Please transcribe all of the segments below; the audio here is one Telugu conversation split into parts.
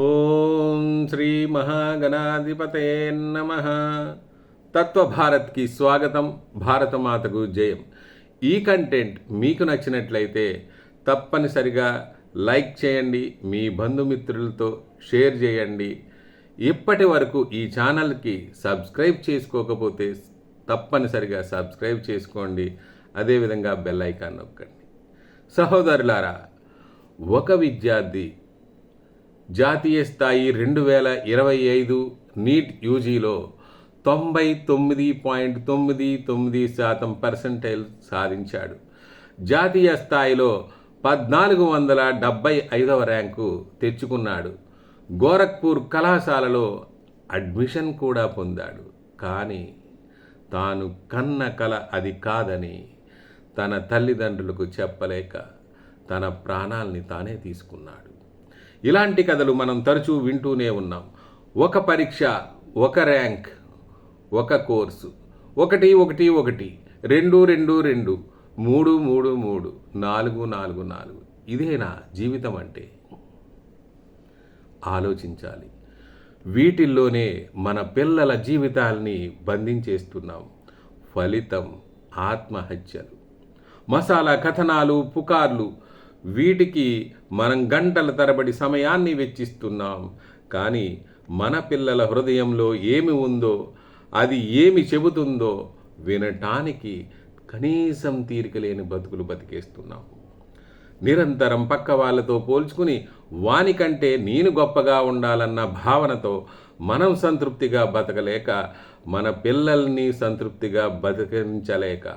ఓం శ్రీ మహాగణాధిపతే నమ. తత్వభారత్కి స్వాగతం భారతమాతకు జయం. ఈ కంటెంట్ మీకు నచ్చినట్లయితే తప్పనిసరిగా లైక్ చేయండి మీ బంధుమిత్రులతో షేర్ చేయండి. ఇప్పటి వరకు ఈ ఛానల్కి సబ్స్క్రైబ్ చేసుకోకపోతే తప్పనిసరిగా సబ్స్క్రైబ్ చేసుకోండి. అదేవిధంగా బెల్ ఐకాన్ నొక్కండి. సహోదరులారా ఒక విద్యార్థి జాతీయ స్థాయి రెండు వేల ఇరవై ఐదు నీట్ యూజీలో తొంభై తొమ్మిది పాయింట్ తొమ్మిది తొమ్మిది శాతం పర్సంటైల్ సాధించాడు. జాతీయ స్థాయిలో పద్నాలుగు వందల డెబ్బై ఐదవ ర్యాంకు తెచ్చుకున్నాడు. గోరఖ్పూర్ కళాశాలలో అడ్మిషన్ కూడా పొందాడు. కానీ తాను కన్న కల అది కాదని తన తల్లిదండ్రులకు చెప్పలేక తన ప్రాణాల్ని తానే తీసుకున్నాడు. ఇలాంటి కథలు మనం తరచూ వింటూనే ఉన్నాం. ఒక పరీక్ష ఒక ర్యాంక్ ఒక కోర్సు. ఒకటి ఒకటి ఒకటి. రెండు రెండు రెండు. మూడు మూడు మూడు. నాలుగు నాలుగు నాలుగు. ఇదేనా జీవితం అంటే? ఆలోచించాలి. వీటిల్లోనే మన పిల్లల జీవితాల్ని బంధించేస్తున్నాం. ఫలితం ఆత్మహత్యలు. మసాలా కథనాలు పుకార్లు వీటికి మనం గంటల తరబడి సమయాన్ని వెచ్చిస్తున్నాం. కానీ మన పిల్లల హృదయంలో ఏమి ఉందో అది ఏమి చెబుతుందో వినటానికి కనీసం తీరికలేని బతుకులు బతికేస్తున్నాం. నిరంతరం పక్క వాళ్ళతో పోల్చుకుని వానికంటే నేను గొప్పగా ఉండాలన్న భావనతో మనం సంతృప్తిగా బతకలేక మన పిల్లల్ని సంతృప్తిగా బతికించలేక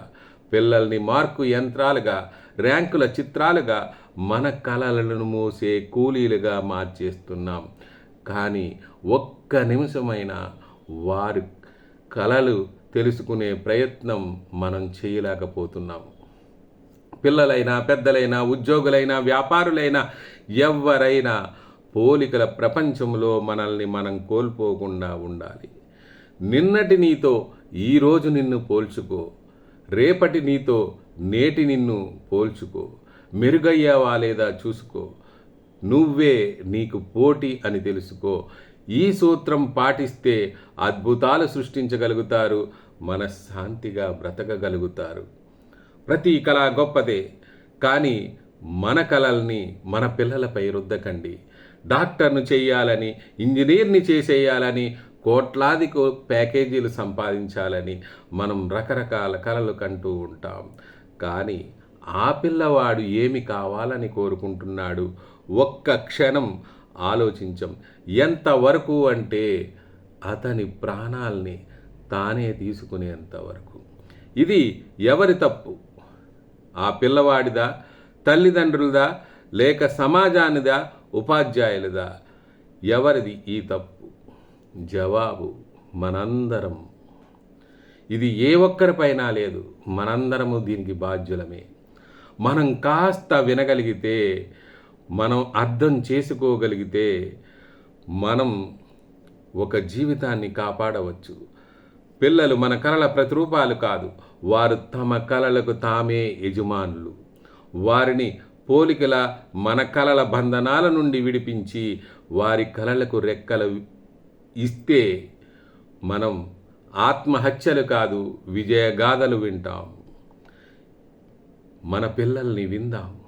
పిల్లల్ని మార్కు యంత్రాలుగా ర్యాంకుల చిత్రాలుగా మన కళలను మోసే కూలీలుగా మార్చేస్తున్నాం. కానీ ఒక్క నిమిషమైనా వారి కళలు తెలుసుకునే ప్రయత్నం మనం చేయలేకపోతున్నాం. పిల్లలైనా పెద్దలైనా ఉద్యోగులైనా వ్యాపారులైనా ఎవరైనా పోలికల ప్రపంచంలో మనల్ని మనం కోల్పోకుండా ఉండాలి. నిన్నటి నీతో ఈరోజు నిన్ను పోల్చుకో. రేపటి నీతో నేటి నిన్ను పోల్చుకో మెరుగయ్యావా లేదా చూసుకో నువ్వే నీకు పోటీ అని తెలుసుకో. ఈ సూత్రం పాటిస్తే అద్భుతాలు సృష్టించగలుగుతారు మనశ్శాంతిగా బ్రతకగలుగుతారు. ప్రతి కళ గొప్పదే కానీ మన కళల్ని మన పిల్లలపై రుద్దకండి. డాక్టర్ను చేయాలని ఇంజనీర్ని చేసేయాలని కోట్లాది కో ప్యాకేజీలు సంపాదించాలని మనం రకరకాల కళలు కంటూ ఉంటాం. కానీ ఆ పిల్లవాడు ఏమి కావాలని కోరుకుంటున్నాడు? ఒక్క క్షణం ఆలోచించం. ఎంతవరకు అంటే అతని ప్రాణాల్ని తానే తీసుకునేంత వరకు. ఇది ఎవరి తప్పు? ఆ పిల్లవాడిదా? తల్లిదండ్రులదా? లేక సమాజానిదా? ఉపాధ్యాయులదా? ఎవరిది ఈ తప్పు? జవాబు మనందరం ఇది ఏ ఒక్కరిపైన లేదు. మనందరము దీనికి బాధ్యులమే. మనం కాస్త వినగలిగితే మనం అర్థం చేసుకోగలిగితే మనం ఒక జీవితాన్ని కాపాడవచ్చు. పిల్లలు మన కళల ప్రతిరూపాలు కాదు. వారు తమ కళలకు తామే యజమానులు. వారిని పోలికల మన కళల బంధనాల నుండి విడిపించి వారి కళలకు రెక్కలు ఇస్తే మనం ఆత్మహత్యలు కాదు విజయగాథలు వింటాం. మన పిల్లల్ని విందాం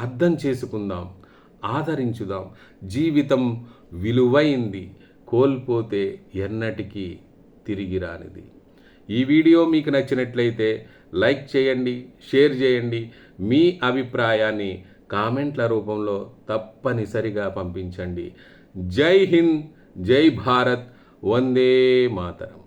అర్థం చేసుకుందాం ఆదరించుదాం. జీవితం విలువైంది కోల్పోతే ఎన్నటికీ తిరిగి రానిది. ఈ వీడియో మీకు నచ్చినట్లయితే లైక్ చేయండి షేర్ చేయండి. మీ అభిప్రాయాన్ని కామెంట్ల రూపంలో తప్పనిసరిగా పంపించండి. జై హింద్ జై భారత్ వందే మాతరం.